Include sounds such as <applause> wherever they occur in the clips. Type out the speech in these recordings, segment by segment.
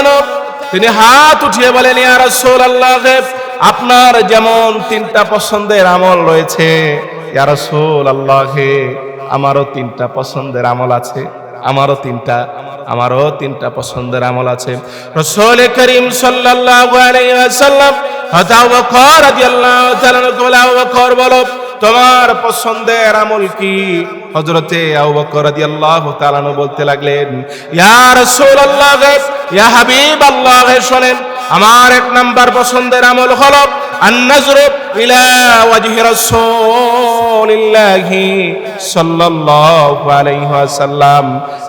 আনহু, তিনি হাত উঠিয়ে বলেন আপনার যেমন তিনটা পছন্দের আমল রয়েছে আমারও তিনটা পছন্দের আমল আছে, আমারও তিনটা আমারও তিনটা পছন্দের আমল আছে। রসুল করিম বলে বলো। তোমার পছন্দের আমল কি? হজরতে বলতে লাগলেন, ইয়া রাসূলুল্লাহ ইয়া হাবিবাল্লাহ শোনেন, আমার এক নাম্বার পছন্দের আমল হল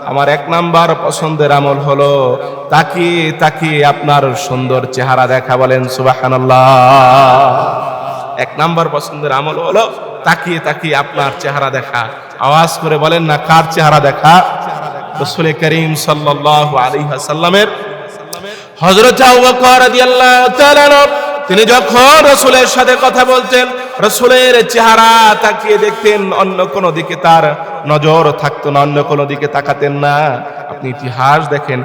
আমার এক নাম্বার পছন্দের আমল হলো তাকিয়ে তাকিয়ে আপনার সুন্দর চেহারা দেখা বলেন, সুবহানাল্লাহ। এক নাম্বার পছন্দের আমল হলো তাকিয়ে তাকিয়ে আপনার চেহারা দেখা। আওয়াজ করে বলেন না, কার চেহারা দেখা? রসুল করিম আবু বকর রাদিয়াল্লাহু তাআলা তিনি যখন রসুলের সাথে কথা বলতেন, রসুলের চেহারা তাকিয়ে দেখতেন, অন্য কোনো দিকে তার নজর থাকতো না, অন্য কোনো দিকে তাকাতেন না। আপনি ইতিহাস দেখেন।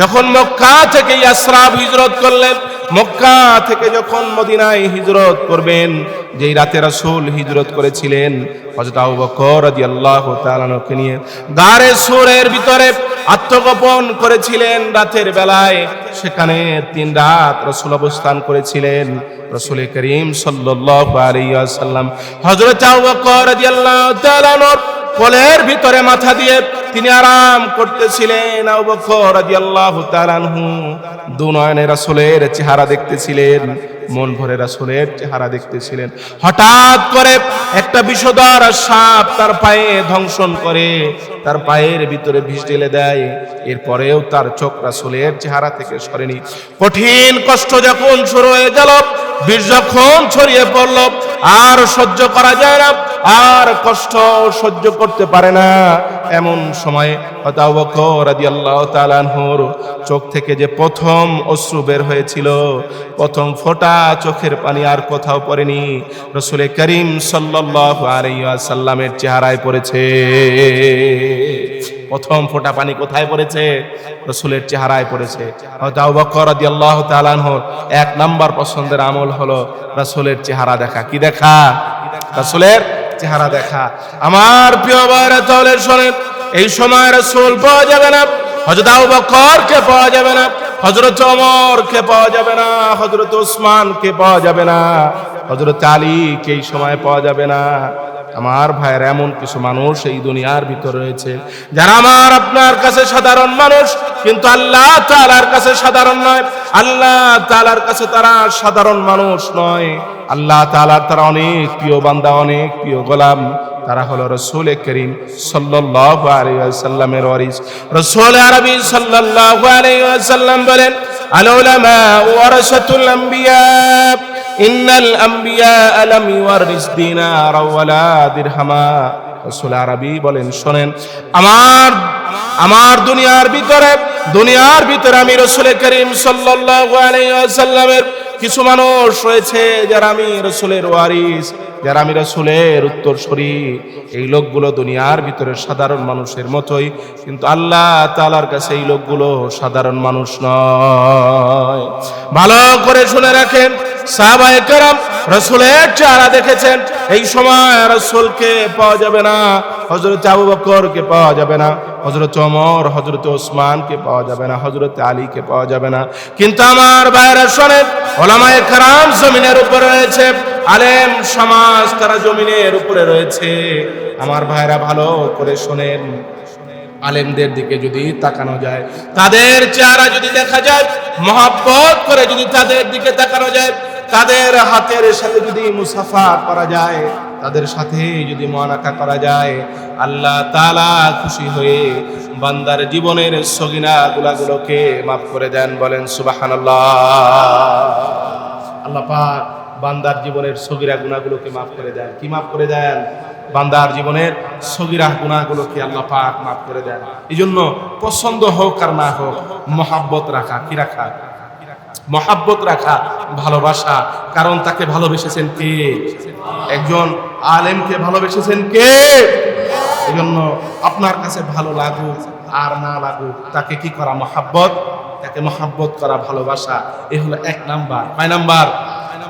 যখন মক্কা থেকে ইয়াসরাব হিজরত করলেন, মক্কা থেকে যখন মদিনায় হিজরত করবেন, যেই রাতে রাসূল হিজরত করেছিলেন, হযরত আবু বকর রাদিয়াল্লাহু তাআলা আনহুকে নিয়ে গারে সুরের ভিতরে আত্মগোপন করেছিলেন রাতের বেলায়। সেখানে তিন রাত রসুল অবস্থান করেছিলেন, রসুল করিম সাল্লাল্লাহু আলাইহি ওয়াসাল্লাম। হযরত আবু বকর রাদিয়াল্লাহু তাআলা কোলের ভিতরে মাথা দিয়ে তিনি আরাম করতেছিলেন আবু বকর রাদিয়াল্লাহু তাআলা আনহু। দু রাসূলের চেহারা দেখতেছিলেন, মন ভরে রাসূলের চেহারা দেখতেছিলেন। হঠাৎ করে একটা বিষধর সাপ তার পায়ে ধ্বংসন করে, তার পায়ের ভিতরে বিষ ঢেলে দেয়। এরপরেও তার চোখ রাসূলের চেহারা থেকে সরেনি। কঠিন কষ্ট যখন শুরু হয়ে গেল যখন ছড়িয়ে পড়ল। আর সহ্য করা যায় না। আর কষ্ট সহ্য করতে পারে না। এমন সময়ে আনহুর চোখ থেকে যে প্রথম অশ্রু বের হয়েছিল, প্রথম ফোঁটা চোখের পানি আর কোথাও পড়েনি। রসুল করিম সাল্লাল্লাহু আলাইহি ওয়াসাল্লামের চেহারায় পড়েছে। প্রথম ফোঁটা পানি কোথায় পড়েছে? রসুলের চেহারায় পড়েছে। তাআলা আনহুর এক নাম্বার পছন্দের আমল হলো রাসূলের চেহারা দেখা। কি দেখা? রাসূলের চেহারা দেখা। আমার প্রিয় ভাইরা, তাহলে শোনেন, এই সময় রাসূল পাওয়া যাবে না। হযরত আবু বকরকে পাওয়া যাবে না। হযরত ওমরকে পাওয়া যাবে না। হযরত ওসমানকে পাওয়া যাবে না। হযরত আলীকে এই সময় পাওয়া যাবে না। আমার ভাইয়ের এমন কিছু মানুষ এই দুনিয়ার ভিতর রয়েছে, যারা আমার আপনার কাছে সাধারণ মানুষ, কিন্তু আল্লাহ তাআলার কাছে সাধারণ নয়। আল্লাহ তাআলার কাছে তারা সাধারণ মানুষ নয়। আল্লাহ তাআলার তারা অনেক প্রিয় বান্দা, অনেক প্রিয় গোলাম। তারা হলো রসুল করিম সাল্লাল্লাহু আলাইহি ওয়ারিস। রসুল আরবি সাল্লাল্লাহু আলাইহি বলেন, আল উলামা ওয়ারাসাতুল আম্বিয়া। ইন্নাল আম্বিয়া লাম ইওয়ারিস দিনারা ওয়ালা দিরহামা। রসুল আরবি বলেন, শোনেন, আমার আমার দুনিয়ার ভিতরে দুনিয়ার ভিতরে আমি রসুল করিম সাল্লাল্লাহু আলাইহি ওয়াসাল্লামের কিছু মানুষ রয়েছে যারা আমি রসুলের ওয়ারিস, যারা আমি রসুলের উত্তরসূরি। এই লোকগুলো দুনিয়ার ভিতরে সাধারণ মানুষের মতোই, কিন্তু আল্লাহ তালার কাছে এই লোকগুলো সাধারণ মানুষ নয়। ভালো করে শুনে রাখেন রসুলের চেহারা দেখেছেন। এই সময় রসুলকে পাওয়া যাবে না হজরত পাওয়া যাবে না হজরত হজরত ওসমানকে পাওয়া যাবে না হজরত আলীকে পাওয়া যাবে না। কিন্তু আমার ভাইরা শোনেন, ওলামায়ে জমিনের উপরে রয়েছে, আলেম সমাজ তারা জমিনের উপরে রয়েছে। আমার ভাইরা ভালো করে শোনেন, আলেমদের দিকে যদি তাকানো যায়, তাদের চেহারা যদি দেখা যায়, মহাব্বত করে যদি তাদের দিকে তাকানো যায় তাদের হাতের সাথে যদি মুসাফা করা যায়, তাদের সাথে যদি মহানাকা করা যায়, আল্লাহ তালা খুশি হয়ে বান্দার জীবনের সগিনা গুলাগুলোকে মাফ করে দেন, বলেন সুবাহান আল্লাহ পাক বান্দার জীবনের সগিরা গুণাগুলোকে মাফ করে দেন। কি মাফ করে দেন? বান্দার জীবনের সগিরা গুণাগুলোকে আল্লাহ পাক মাফ করে দেন। এই জন্য পছন্দ হোক আর না হোক, মহাব্বত রাখা, কি রাখা? মহাব্বত রাখা, ভালোবাসা। কারণ তাকে ভালোবেসেছেন কে? একজন আলেমকে ভালোবেসেছেন কে? এজন্য আপনার কাছে ভালো লাগুক আর না লাগুক, তাকে কি করা মহাব্বত? তাকে মহাব্বত করা ভালোবাসা। এ হলো এক নাম্বার। কয় নাম্বার?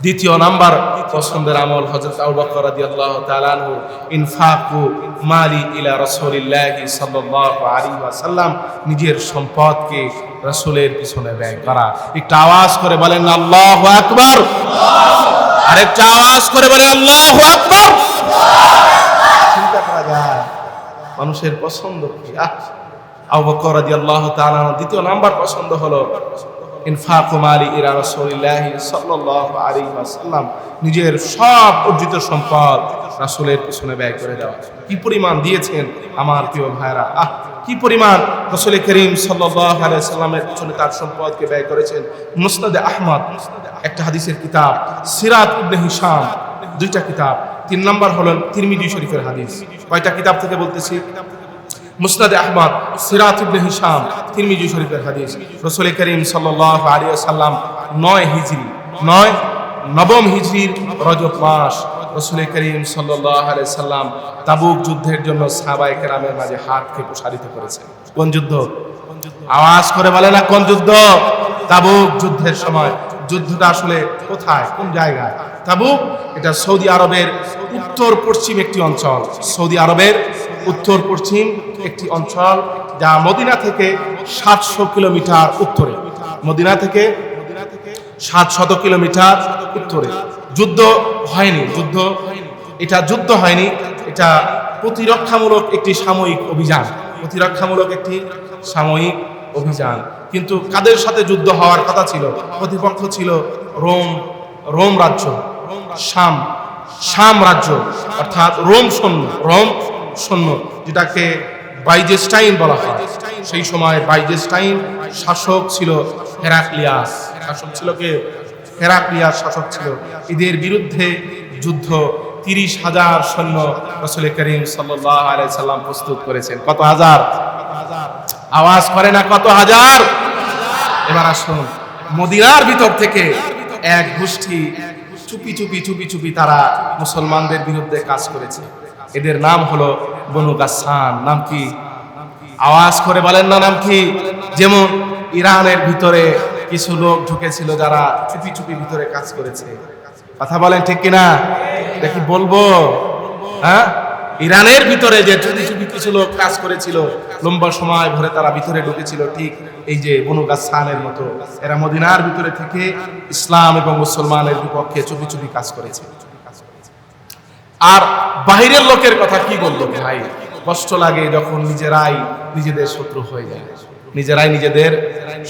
দ্বিতীয় নাম্বার পছন্দের আমল হযরত আবু বকর রাদিয়াল্লাহু তাআলা আনহু ইনফাকু মালি ইলা রাসূলিল্লাহি সাল্লাল্লাহু আলাইহি ওয়াসাল্লাম নিজের সম্পদকে রাসূলের পিছনে ব্যয় করা। একটু আওয়াজ করে বলেন আল্লাহু আকবার। আরেকটা আওয়াজ করে বলেন আল্লাহু আকবার। চিন্তা করা যায় মানুষের পছন্দ কি? আহ, আবু বকর রাদিয়াল্লাহু তাআলা দ্বিতীয় নাম্বার পছন্দ হলো ইরা নিজের সব অর্জিত সম্পদ রাসূলের পিছনে ব্যয় করে দেওয়া কি পরিমাণ দিয়েছেন আমার প্রিয় ভাইরা আহ, কি পরিমাণ রাসূল করিম সাল্লামের পিছনে তার সম্পদকে ব্যয় করেছেন? মুসনাদে আহমদ, একটা হাদিসের কিতাব, সিরাত ইবনে হিশাম, দুইটা কিতাব। তিন নম্বর হলেন তিরমিজি শরীফের হাদিস। কয়টা কিতাব থেকে বলতেছি? মুসনাদে আহমদ, সিরাত ইবনে হিশাম, তিরমিজি শরীফের হাদিস। রাসূল করিম সাল্লাল্লাহু আলাইহি ওয়াসাল্লাম 9 হিজরি, নয় নবম হিজরির রজব মাস। রাসূল করিম সাল্লাল্লাহু আলাইহি সাল্লাম তাবুক যুদ্ধের জন্য সাবাই কেরামের মাঝে হাতকে প্রসারিত করেছেন। কোন যুদ্ধ? আওয়াজ করে বলে না কোন যুদ্ধ? তাবুক যুদ্ধের সময়। যুদ্ধটা আসলে কোথায়? কোন জায়গায়? তাবুক এটা সৌদি আরবের উত্তর পশ্চিম একটি অঞ্চল। সৌদি আরবের উত্তর পশ্চিম একটি অঞ্চল যা মদিনা থেকে সাতশো কিলোমিটার উত্তরে। মদিনা থেকে সাত শত কিলোমিটার উত্তরে। যুদ্ধ হয়নি, যুদ্ধ। এটা যুদ্ধ হয়নি, এটা প্রতিরক্ষামূলক একটি সাময়িক অভিযান। প্রতিরক্ষামূলক একটি সাময়িক অভিযান। কিন্তু কাদের সাথে যুদ্ধ হওয়ার কথা ছিল? প্রতিপক্ষ ছিল রোম রোম রাজ্য, শাম শাম রাজ্য, অর্থাৎ রোম সৈন্য রোম সৈন্য, যেটাকে বাইজেস্টাইন বলা হয়। সেই সময় বাইজেস্টাইন শাসক ছিল হেরাক্লিয়াস। শাসক ছিল কে? হেরাক্লিয়াস শাসক ছিল। এদের বিরুদ্ধে যুদ্ধ তিরিশ হাজার সৈন্য রসুল করিম সাল্লাম প্রস্তুত করেছেন। কত হাজার? আওয়াজ করে না কত হাজার? এবার আসুন, মদিনার ভিতর থেকে এক গোষ্ঠী চুপি চুপি চুপি চুপি তারা মুসলমানদের বিরুদ্ধে কাজ করেছে। এদের নাম হলো বনু গাসান নাম কি? আওয়াজ করে বলেন না নাম কি? যেমন ইরানের ভিতরে কিছু লোক ঢুকেছিল যারা চুপি চুপি ভিতরে কাজ করেছে। কথা বলেন ঠিক কিনা? এটা কি বলব? হ্যাঁ? ইরানের ভিতরে যে চুপি চুপি কিছু লোক কাজ করেছিল, লম্বা সময় ভরে তারা ভিতরে ঢুকেছিল, ঠিক এই যে বনু গাসানের মতো। এরা মদিনার ভিতরে থেকে ইসলাম এবং মুসলমানের বিপক্ষে চুপি চুপি কাজ করেছে। আর বাহিরের লোকের কথা কি বলব ভাই? কষ্ট লাগে যখন নিজেরাই নিজেদের শত্রু হয়ে যায়। নিজেরাই নিজেদের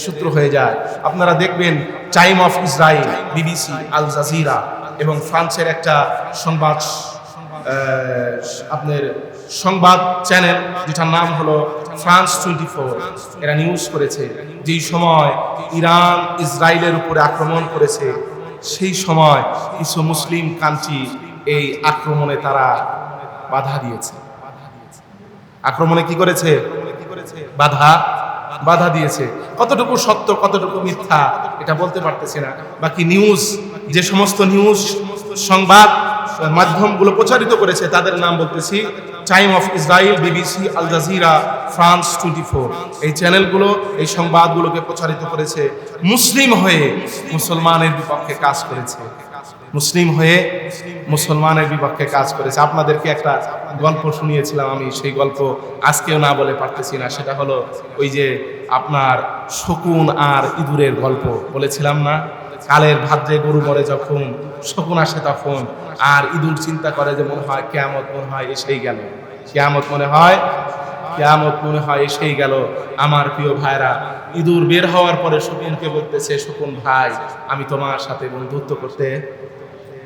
শত্রু হয়ে যায়। আপনারা দেখবেন time of Israel BBC al Jazeera এবং ফ্রান্সের একটা সংবাদ আপনার সংবাদ চ্যানেল, যেটার নাম হলো ফ্রান্স টোয়েন্টি ফোর। এরা নিউজ করেছে যেই সময় ইরান ইসরায়েলের উপরে আক্রমণ করেছে। সেই সময় কিছু মুসলিম কান্ট্রি এই আক্রমণে তারা বাধা দিয়েছে। আক্রমণে কি করেছে? বাধা বাধা দিয়েছে। কতটুকু সত্য, কতটুকু মিথ্যা, এটা বলতে পারতেছি না। বাকি নিউজ যে সমস্ত নিউজ সংবাদ, মাধ্যমগুলো প্রচারিত করেছে, তাদের নাম বলতেছি time of Israel BBC al Jazeera France twenty four এই চ্যানেলগুলো এই সংবাদগুলোকে প্রচারিত করেছে মুসলিম হয়ে মুসলমানের বিপক্ষে কাজ করেছে। মুসলিম হয়ে মুসলমানের বিপক্ষে কাজ করেছে। আপনাদেরকে একটা গল্প শুনিয়েছিলাম আমি, সেই গল্প আজকেও না বলে পারতেছি না। সেটা হলো ওই যে আপনার শকুন আর ইঁদুরের গল্প বলেছিলাম না? কালের ভাদ্রে গরু মরে যখন শকুন আসে তখন আর ইঁদুর চিন্তা করে যে মনে হয় কেয়ামত মনে হয় এসেই গেল। কেয়ামত মনে হয়, কেয়ামত মনে হয় এসেই গেল। আমার প্রিয় ভাইরা ইঁদুর বের হওয়ার পরে শকুনকে বলতেছে, শকুন ভাই, আমি তোমার সাথে বন্ধুত্ব করতে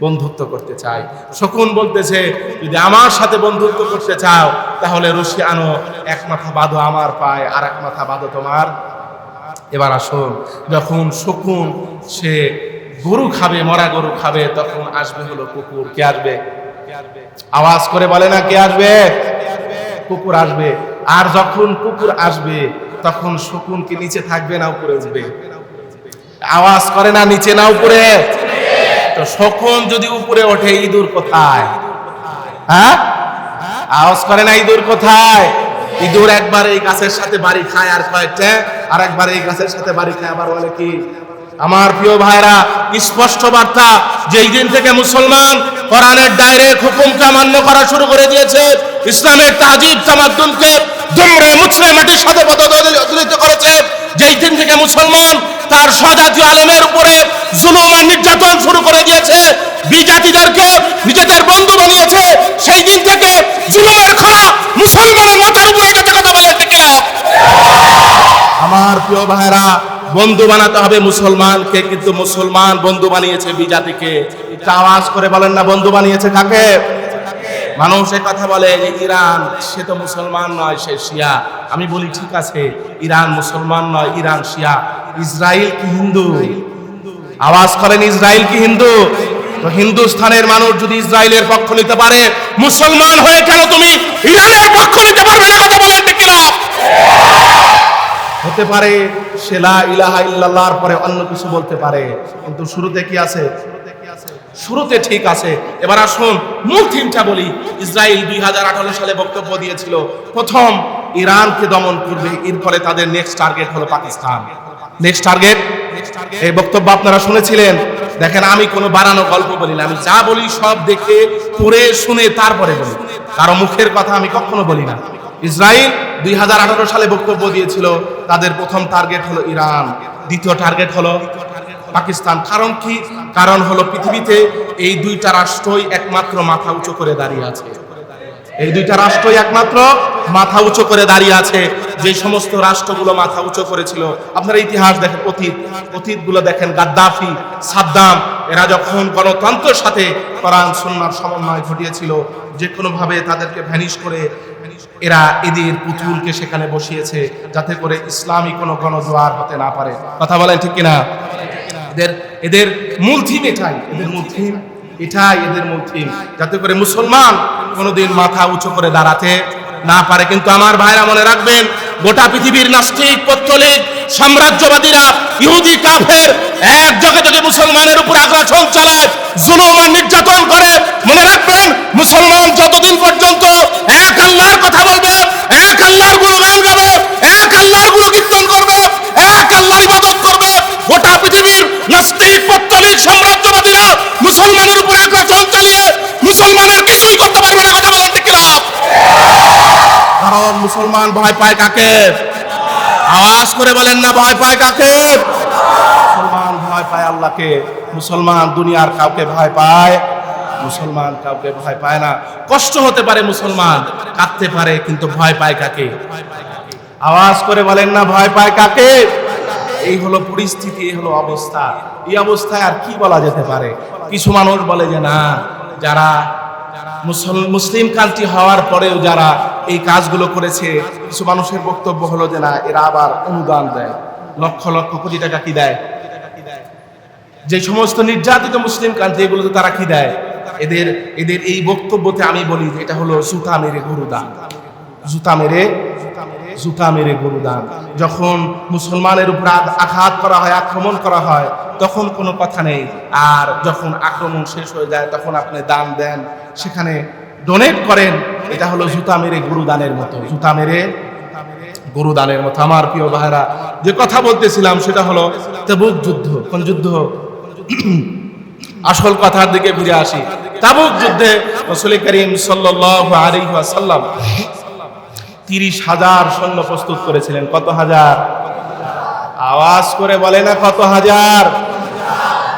বন্ধুত্ব করতে চাই শকুন বলতেছে, যদি আমার সাথে বন্ধুত্ব করতে চাও, তাহলে রশি আনো। এক মাথা বাঁধো আমার পায়, আর এক মাথা বাঁধো তোমার। এবার আসুন, যখন শকুন, সে গরু খাবে, মরা গরু খাবে, তখন আসবে হলো কুকুর। কে আসবে? আওয়াজ করে বলে না কে আসবে? কুকুর আসবে। আর যখন কুকুর আসবে, তখন শকুন কি নিচে থাকবে না উপরে উঠবে? আওয়াজ করে না নিচে না উপরে? তো শকুন যদি উপরে ওঠে ইঁদুর কোথায় হ্যাঁ আওয়াজ করে না ইঁদুর কোথায় ইঁদুর একবার এই গাছের সাথে বাড়ি খায় আর কয়েকটা আর একবার এই গাছের সাথে বাড়ি খায় আবার বলে কি আমার প্রিয় ভাইরা স্পষ্ট বার্তা যেই দিন থেকে মুসলমান কোরআনের ডাইরেক্ট হুকুমকে মান্য করা শুরু করে দিয়েছে ইসলামের তাজিব তামাদ্দুনকে দুমড়ে মুছড়ে সাথে পদদলিত করেছে যেই দিন থেকে মুসলমান তার স্বজাতীয় আলেমের উপরে জুলুম আর নির্যাতন শুরু করে দিয়েছে। বিজাতিদেরকে নিজেদের বন্ধু বানিয়েছে। সেই দিন থেকে জুলুমের খরা মুসলমানের মাথার উপরে গেছে কথা বলে ঠিক না? আমার প্রিয় ভাইরা, বন্ধু বানাতে হবে মুসলমানকে, কিন্তু মুসলমান বন্ধু বানিয়েছে বিজাতিকে। আওয়াজ করে বলেন না, বন্ধু বানিয়েছে কাকে? মানুষ কথা বলে যে ইরান, সে তো মুসলমান নয়, সে শিয়া। আমি বলি, ঠিক আছে, ইরান মুসলমান নয়, ইরান শিয়া। ইসরায়েল কি হিন্দু? আওয়াজ করেন ইসরায়েল কি হিন্দু? তো হিন্দুস্থানের মানুষ যদি ইসরায়েলের পক্ষ নিতে পারে, মুসলমান হয়ে কেন তুমি ইরানের পক্ষ নিতে পারবে না কথা বলেন ঠিক কিনা? হতে পারে সেলা ইলাহা ইল্লাল্লাহর পরে অন্য কিছু বলতে পারে, কিন্তু শুরুতে কি আছে? শুরুতে ঠিক আছে। এবার আসুন, মূল থিমটা বলি। ইসরায়েল দুই সালে বক্তব্য দিয়েছিল, প্রথম ইরানকে দমন করবে এরপরে তাদের নেক্সট টার্গেট হলো পাকিস্তান। নেক্সট টার্গেট এই বক্তব্য আপনারা শুনেছিলেন। দেখেন, আমি কোনো বানানো গল্প বলি না। আমি যা বলি সব দেখে, পড়ে, শুনে, তারপরে বলি। কারও মুখের কথা আমি কখনো বলি না। ইসরায়েল দুই হাজার আঠারো সালে বক্তব্য দিয়েছিল, তাদের প্রথম টার্গেট হলো ইরান। দ্বিতীয় টার্গেট হলো পাকিস্তান। কারণ কি? কারণ হলো পৃথিবীতে এই দুইটা রাষ্ট্রই একমাত্র মাথা উঁচু করে দাঁড়িয়ে আছে। এই দুইটা রাষ্ট্রই একমাত্র মাথা উঁচু করে দাঁড়িয়ে আছে। যে সমস্ত রাষ্ট্রগুলো মাথা উঁচু করেছিল, আপনারা ইতিহাস দেখেন, অতীত, অতীতগুলো দেখেন, গাদ্দাফি, সাদ্দাম, এরা যখন গণতন্ত্রের সাথে কোরআন সুন্নার সমন্বয় ঘটিয়েছিল, যে কোনোভাবে তাদেরকে ভ্যানিশ করে এরা এদের পুতুলকে সেখানে বসিয়েছে, যাতে করে ইসলামী কোনো গণজোয়ার হতে না পারে। কথা বলেন ঠিক কিনা? এদের এদের মূল থিম এটাই। এদের মূল থিম এটাই এদের মূল থিম যাতে করে মুসলমান কোনোদিন মাথা উঁচু করে দাঁড়াতে না পারে। কিন্তু আমার ভাইরা মনে রাখবেন, গোটা পৃথিবীর নাস্তিক, পত্তলিক, সাম্রাজ্যবাদীরা, ইহুদি, কাফের, এক জগে জগে মুসলমানের উপর আগ্রাসন চালায়, জুলুম আর নির্যাতন করে, মনে রাখবেন, মুসলমান যতদিন পর্যন্ত এক আল্লাহর কথা বলবে, এক আল্লাহর গুণগান গাবে, এক আল্লাহর গুণ কীর্তন করবে এক আল্লাহর ইবাদত করবে গোটা পৃথিবীর নাস্তিক পত্তলিক সাম্রাজ্যবাদীরা মুসলমানের উপর আগ্রাসন চালিয়ে মুসলমানের কিছুই করতে পারবে না কথা বলেন ঠিক? কারণ মুসলমান ভয় পায় কাকে? আওয়াজ করে বলেন না, ভয় পায় কাকে? মুসলমান ভয় পায় আল্লাহকে। মুসলমান দুনিয়ার কাউকে ভয় পায়, মুসলমান কাউকে ভয় পায় না। কষ্ট হতে পারে মুসলমান, কাঁদতে পারে, কিন্তু ভয় পায় কাকে? আওয়াজ করে বলেন না, ভয় পায় কাকে? এই হলো পরিস্থিতি, এই হলো অবস্থা। এই অবস্থায় আর কি বলা যেতে পারে? কিছু মানুষ বলে যে, না, যারা মুসল- মুসলিম কান্ট্রি হওয়ার পরেও যারা এই কাজগুলো করেছে, কিছু মানুষের বক্তব্য হলো যে, না, এরা আবার অনুদান দেয়। লক্ষ লক্ষ কোটি টাকা কি দেয়? যে সমস্ত নির্যাতিত মুসলিম কান্ট্রি, এগুলোতে তারা কি দেয়? এদের এদের এই বক্তব্যতে আমি বলি যে, এটা হলো জুতা মেরে গরু দান জুতা মেরে জুতা মেরে গরু দান যখন মুসলমানের উপর আঘাত করা হয়, আক্রমণ করা হয়, তখন কোনো কথা নেই। আর যখন আক্রমণ শেষ হয়ে যায়, তখন আপনি দান দেন। সেখানে ডোনেট করেন। এটা হলো জুতা মেরে গরু দানের মতো। জুতা মেরে গরু দানের মতো। আমার প্রিয় ভাইরা যে কথা বলতেছিলাম, সেটা হলো তাবুক যুদ্ধ। কোন যুদ্ধ? <clears throat> আসল কথার দিকে ফিরে আসি। তাবুক যুদ্ধে রসুল করিম আলাইহি ওয়াসাল্লাম তিরিশ হাজার সৈন্য প্রস্তুত করেছিলেন। কত হাজার? আওয়াজ করে বলে না কত হাজার?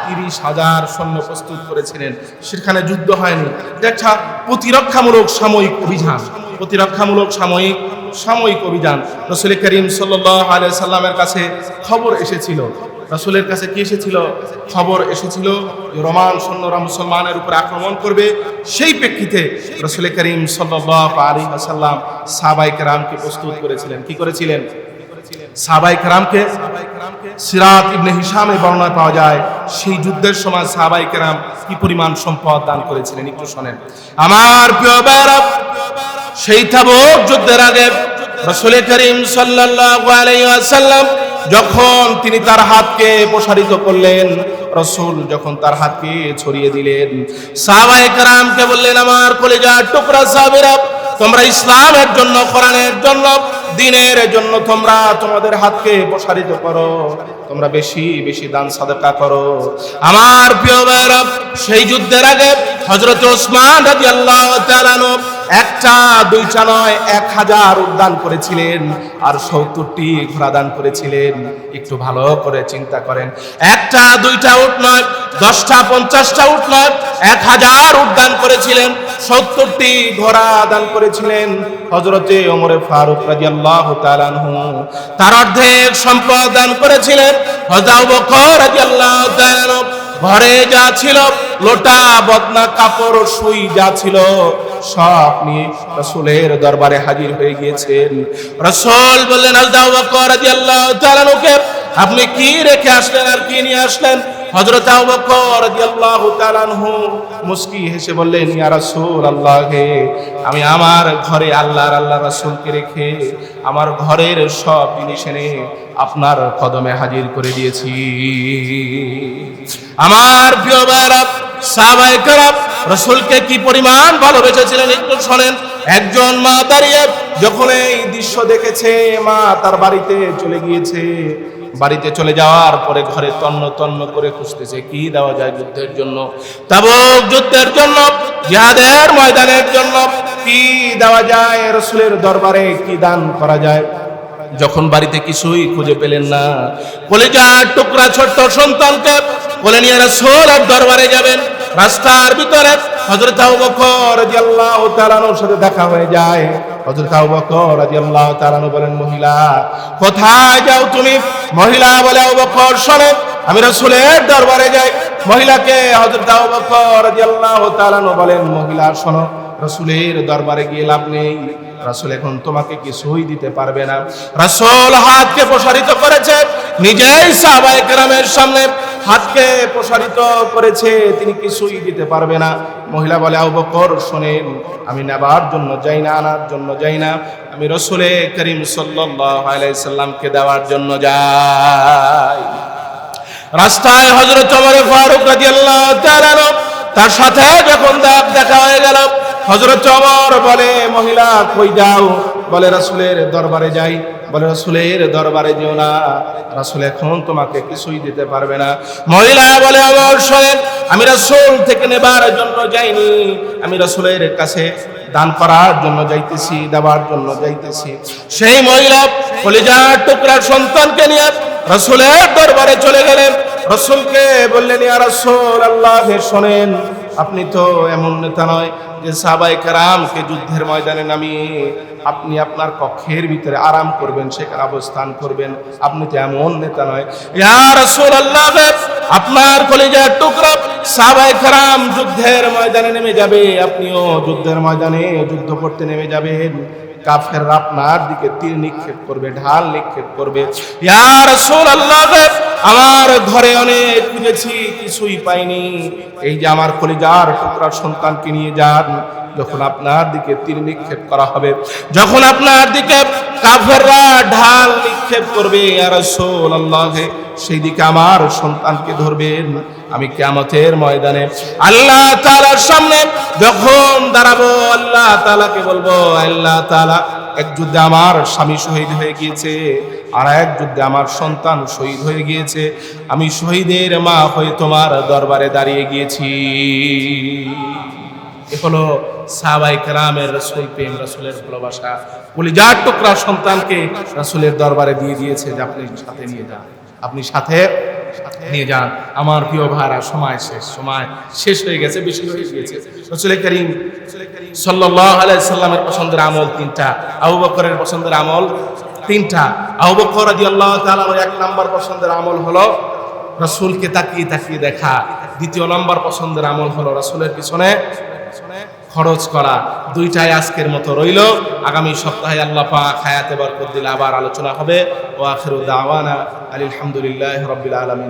তিরিশ হাজার সৈন্য প্রস্তুত করেছিলেন। সেখানে যুদ্ধ হয়নি। একটা প্রতিরক্ষামূলক সাময়িক অভিযান। প্রতিরক্ষামূলক সাময়িক সাময়িক অভিযান। রসুল করিম সাল্লাহ সাল্লামের কাছে খবর এসেছিল। রাসূলের কাছে কি এসেছিল? খবর এসেছিল রোমান সৈন্যরা মুসলমানের উপর আক্রমণ করবে। সেই প্রেক্ষিতে রসুল করিম সাল্লাল্লাহু আলাইহি ওয়াসাল্লাম সাহাবাই কেরামকে প্রস্তুত করেছিলেন। কি করেছিলেন? সাহাবাই কেরামকে সিরাত ইবনে হিসামে বর্ণনা পাওয়া যায়। সেই যুদ্ধের সময় সাহাবাই কেরাম কি পরিমাণ সম্পদ দান করেছিলেন? একটু শোনেন। আমার প্রিয় ভাইরা সেই তাবুক যুদ্ধের আগে রসুল করিম সাল্লাল্লাহু আলাইহি ওয়াসাল্লাম যখন তিনি তার হাতকে প্রসারিত করলেন, রসুল যখন তার হাতকে ছড়িয়ে দিলেন, সাহাবায়ে কারামকে বললেন, আমার কলেজার টুকরা সাহেব তোমরা ইসলামের জন্য, কোরআনের জন্য দিনের জন্য তোমরা তোমাদের হাতকে প্রসারিত করো। তোমরা বেশি বেশি দান সাদকা করো। আমার প্রিয় ভাইরা সেই যুদ্ধের আগে হযরত ওসমান তাআলা আনহু একটা, দুইটা নয়, এক হাজার উদ্যান করেছিলেন আর সত্তরটি ঘোড়া দান করেছিলেন। একটু ভালো করে চিন্তা করেন। একটা, দুইটা উট নয় দশটা, পঞ্চাশটা নয় এক হাজার উদ্যান করেছিলেন, সত্তরটি ঘোড়া দান করেছিলেন হজরতে ওমরে ফারুক তাআলা আনহু। তার অর্ধেক সম্পদ দান করেছিলেন আবু বকর তাআলা আনহু। ঘরে যা ছিল, লোটা, বদনা, কাপড়, সুই যা ছিল, সব নিয়ে রসুলের দরবারে হাজির হয়ে গিয়েছেন। রসুল বললেন আল্লাহ বকর তাআলা আনহুকে আপনি কি রেখে আসলেন আর কি নিয়ে আসলেন? আনহু মুস্কি হেসে বললেন আমি আমার ঘরে আল্লাহর আল্লাহ রাসূলকে রেখে আমার ঘরের সব জিনিস এনে আপনার কদমে হাজির করে দিয়েছি। আমার প্রিয় ভাইরা সাহাবায়ে রাসূলকে কি পরিমাণ ভালোবেসেছিলেন একটু শোনেন। একজন মা দাঁড়িয়ে যখন এই দৃশ্য দেখেছে, মা তার বাড়িতে চলে গিয়েছে। বাড়িতে চলে যাওয়ার পরে ঘরে তন্ন তন্ন করে খুঁজতেছে, কি দেওয়া যায় যুদ্ধের জন্য? তাবুক যুদ্ধের জন্য, জিহাদের ময়দানের জন্য, কি দেওয়া যায় রসুলের দরবারে, কি দান করা যায়? যখন বাড়িতে কিছুই খুঁজে পেলেন না, কলেজার টুকরা ছোট্ট সন্তানকে বলে নিয়ে রসুল আর দরবারে যাবেন। রাস্তার ভিতরে হযরত আবু বকর রাদিয়াল্লাহু তাআলার সাথে দেখা হয়ে যায়। হযরত আবু বকর রাদিয়াল্লাহু তাআলা বলেন, মহিলা, কোথায় যাও তুমি? মহিলা বলে, আবু বকর শুনে আমি রাসূলের দরবারে যাই। মহিলাকে হযরত আবু বকর রাদিয়াল্লাহু তাআলা বলেন, মহিলা, শোনো রসুলের দরবারে গিয়ে লাভ নেই। রাসুল এখন তোমাকে কিছুই দিতে পারবে না। রাসূল হাতকে প্রসারিত করেছে, নিজেই সাহাবায়ে কেরামের সামনে হাতকে প্রসারিত করেছে, তিনি কিছুই দিতে পারবে না। মহিলা বলে, আবু বকর, শোনেন, আমি নেবার জন্য যাই না, আনার জন্য যাই না। আমি রসুলে করিম সাল্লামকে দেওয়ার জন্য যাই। রাস্তায় হজরত ফারুক তাআলা আনহু, তার সাথে যখন দেখা হয়ে গেল হযরত ওমর বলে, মহিলা, কই যাও? বলে, রাসূলের দরবারে যাই। বলে, রাসুলের দরবারে যেও না। রাসুল এখন তোমাকে কিছুই দিতে পারবে না। মহিলা বলে শোনেন, আমি রাসুল থেকে নেবার জন্য যাইনি। আমি রাসূলের কাছে দান করার জন্য যাইতেছি দেওয়ার জন্য যাইতেছি। সেই মহিলা কলিজার টুকরার সন্তানকে নিয়ে রাসুলের দরবারে চলে গেলেন। রসুলকে বললেন, ইয়া রসুল আল্লাহ শোনেন, আপনি তো এমন নেতা নয়। যে সাবাই কারামকে যুদ্ধের ময়দানে নামিয়ে আপনি আপনার কক্ষের ভিতরে আরাম করবেন, সেখানে অবস্থান করবেন। আপনি তো এমন নেতা নয়। আল্লাহ আপনার কলিজার টুকরা সাবাই কারাম যুদ্ধের ময়দানে নেমে যাবে। আপনিও যুদ্ধের ময়দানে যুদ্ধ করতে নেমে যাবেন। কাফের আপনার দিকে তীর নিক্ষেপ করবে, ঢাল নিক্ষেপ করবে। ইয়া রাসূলুল্লাহ আমার ঘরে অনেক খুঁজেছি কিছুই পাইনি। এই যে আমার কলিজার টুকরা সন্তানকে নিয়ে যান, যখন আপনার দিকে তীর নিক্ষেপ করা হবে, যখন আপনার দিকে কাফেররা ঢাল নিক্ষেপ করবে, ইয়া রাসূলুল্লাহ, সেই দিকে আমার সন্তানকে ধরবেন। আমি কিয়ামতের ময়দানে আল্লাহ তাআলার সামনে যখন দাঁড়াবো, আল্লাহ তাআলাকে বলব, আল্লাহ তাআলা, এক যুদ্ধে আমার স্বামী শহীদ হয়ে গিয়েছে, আর এক যুদ্ধে আমার সন্তান শহীদ হয়ে গিয়েছে। আমি শহীদের মা হয়ে তোমার দরবারে দাঁড়িয়ে গিয়েছি। এ হলো সাহাবাই কেরামের রসুল, প্রেম রসুলের ভালোবাসা। কলিজার টুকরা সন্তানকে রসুলের দরবারে দিয়ে দিয়েছে, যে আপনি সাথে নিয়ে যান। আপনি সাথে নিয়ে যান। আমার প্রিয় ভাইরা, সময় শেষ সময় শেষ হয়ে গেছে, বেশি হয়ে গিয়েছে। রসুল করিম সাল্লাল্লাহু আলাইহি সাল্লামের পছন্দের আমল তিনটা। আবু বকরের পছন্দের আমল তিনটা। আবু বকর রাদিয়াল্লাহু তাআলা এক নাম্বার পছন্দের আমল হলো রাসূলকে তাকিয়ে তাকিয়ে দেখা। দ্বিতীয় নম্বর পছন্দের আমল হলো রাসূলের পিছনে খরচ করা। দুইটাই আজকের মতো রইল। আগামী সপ্তাহে আল্লাহ পাক হায়াতে বরকত দিলে আবার আলোচনা হবে। ও আখিরু দাওয়ানা আলহামদুলিল্লাহ রাব্বিল আলামিন।